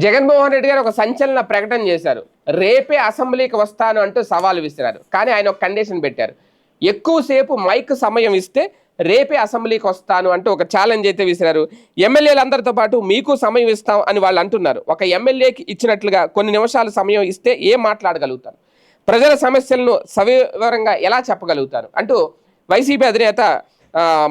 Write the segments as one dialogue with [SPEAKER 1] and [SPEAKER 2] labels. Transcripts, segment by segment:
[SPEAKER 1] జగన్మోహన్ రెడ్డి గారు ఒక సంచలన ప్రకటన చేశారు. రేపే అసెంబ్లీకి వస్తాను అంటూ సవాలు విసిరారు. కానీ ఆయన ఒక కండిషన్ పెట్టారు. ఎక్కువసేపు మైక్ సమయం ఇస్తే రేపే అసెంబ్లీకి వస్తాను అంటూ ఒక ఛాలెంజ్ అయితే విసిరారు. ఎమ్మెల్యేలందరితో పాటు మీకు సమయం ఇస్తాం అని వాళ్ళు అంటున్నారు. ఒక ఎమ్మెల్యేకి ఇచ్చినట్లుగా కొన్ని నిమిషాలు సమయం ఇస్తే ఏం మాట్లాడగలుగుతారు? ప్రజల సమస్యలను సవివరంగా ఎలా చెప్పగలుగుతారు? అంటూ వైసీపీ అధినేత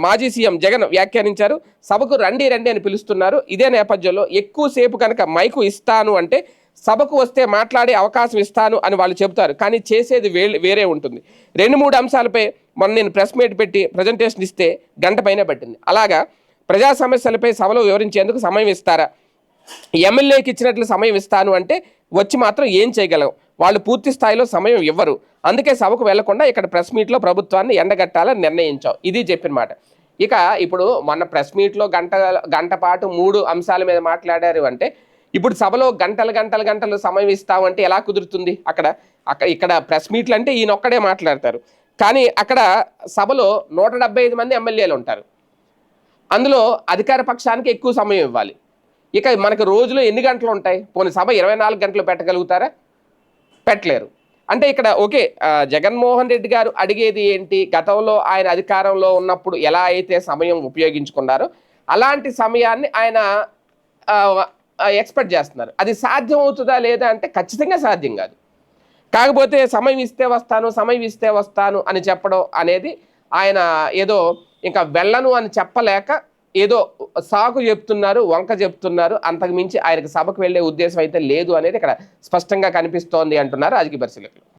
[SPEAKER 1] మాజీ సీఎం జగన్ వ్యాఖ్యానించారు. సభకు రండి రండి అని పిలుస్తున్నారు. ఇదే నేపథ్యంలో ఎక్కువసేపు కనుక మైకు ఇస్తాను అంటే సభకు వస్తే మాట్లాడే అవకాశం ఇస్తాను అని వాళ్ళు చెబుతారు. కానీ చేసేది వే వేరే ఉంటుంది. రెండు మూడు అంశాలపై మొన్న నేను ప్రెస్ మీట్ పెట్టి ప్రజెంటేషన్ ఇస్తే గంట పైన పట్టింది. అలాగా ప్రజా సమస్యలపై సభలో వివరించేందుకు సమయం ఇస్తారా? ఎమ్మెల్యేకి ఇచ్చినట్లు సమయం ఇస్తాను అంటే వచ్చి మాత్రం ఏం చేయగలం? వాళ్ళు పూర్తి స్థాయిలో సమయం ఇవ్వరు. అందుకే సభకు వెళ్ళకుండా ఇక్కడ ప్రెస్ మీట్లో ప్రభుత్వాన్ని ఎండగట్టాలని నిర్ణయించాం. ఇది చెప్పిన మాట. ఇక ఇప్పుడు మొన్న ప్రెస్ మీట్లో గంట గంట పాటు మూడు అంశాల మీద మాట్లాడారు అంటే ఇప్పుడు సభలో గంటలు గంటలు గంటలు సమయం ఇస్తామంటే ఎలా కుదురుతుంది? అక్కడ అక్కడ ఇక్కడ ప్రెస్ మీట్లు అంటే ఈయన ఒక్కడే మాట్లాడతారు. కానీ అక్కడ సభలో నూట డెబ్బై ఐదు మంది ఎమ్మెల్యేలు ఉంటారు. అందులో అధికార పక్షానికి ఎక్కువ సమయం ఇవ్వాలి. ఇక మనకు రోజులో ఎన్ని గంటలు ఉంటాయి? పోనీ సభ ఇరవై నాలుగు గంటలు పెట్టగలుగుతారా? పెట్టలేరు. అంటే ఇక్కడ ఓకే జగన్మోహన్ రెడ్డి గారు అడిగేది ఏంటి? గతంలో ఆయన అధికారంలో ఉన్నప్పుడు ఎలా అయితే సమయం ఉపయోగించుకున్నారో అలాంటి సమయాన్ని ఆయన ఎక్స్పెక్ట్ చేస్తున్నారు. అది సాధ్యం అవుతుందా లేదా అంటే ఖచ్చితంగా సాధ్యం కాదు. కాకపోతే సమయం ఇస్తే వస్తాను సమయం ఇస్తే వస్తాను అని చెప్పడం అనేది ఆయన ఏదో ఇంకా వెళ్ళను అని చెప్పలేక ఏదో సాకు చెప్తున్నారు వంక చెప్తున్నారు అంతకు మించి ఆయనకు సభకు వెళ్ళే ఉద్దేశం అయితే లేదు అనేది ఇక్కడ స్పష్టంగా కనిపిస్తోంది అంటున్నారు రాజకీయ పరిశీలకులు.